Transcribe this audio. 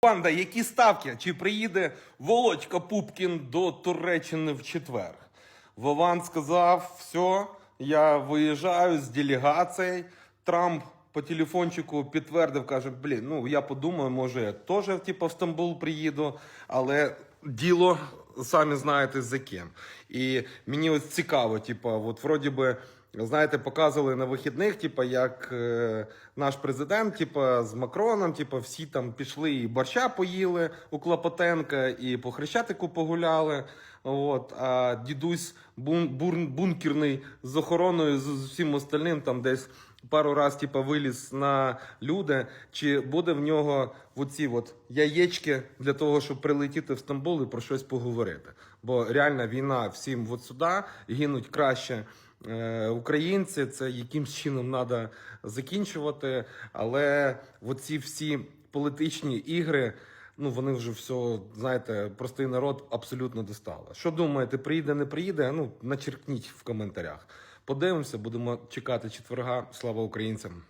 Панда, які ставки? Чи приїде Володька Пупкін до Туреччини в четвер? Вован сказав: все, я виїжджаю з делегацією. Трамп по телефончику підтвердив, каже: блін, ну я подумаю, може я теж типу, в Стамбул приїду, але діло самі знаєте за ким. І мені ось цікаво, типу, от вроді би. Знаєте, показували на вихідних, типу, як е, наш президент, типу, з Макроном, типу, всі там пішли і борща поїли у Клопотенка, і по Хрещатику погуляли. От, а дідусь бун, бурн, бункерний з охороною, з, з всім остальним, там десь пару раз типу, виліз на люди. Чи буде в нього оці от яєчки для того, щоб прилетіти в Стамбул і про щось поговорити? Бо реальна війна всім от сюди гинуть краще українці. Це якимсь чином треба закінчувати. Але оці всі політичні ігри. Ну, вони вже все, знаєте, простий народ абсолютно достали. Що думаєте, приїде, не приїде? Ну, начеркніть в коментарях. Подивимося, будемо чекати четверга. Слава українцям!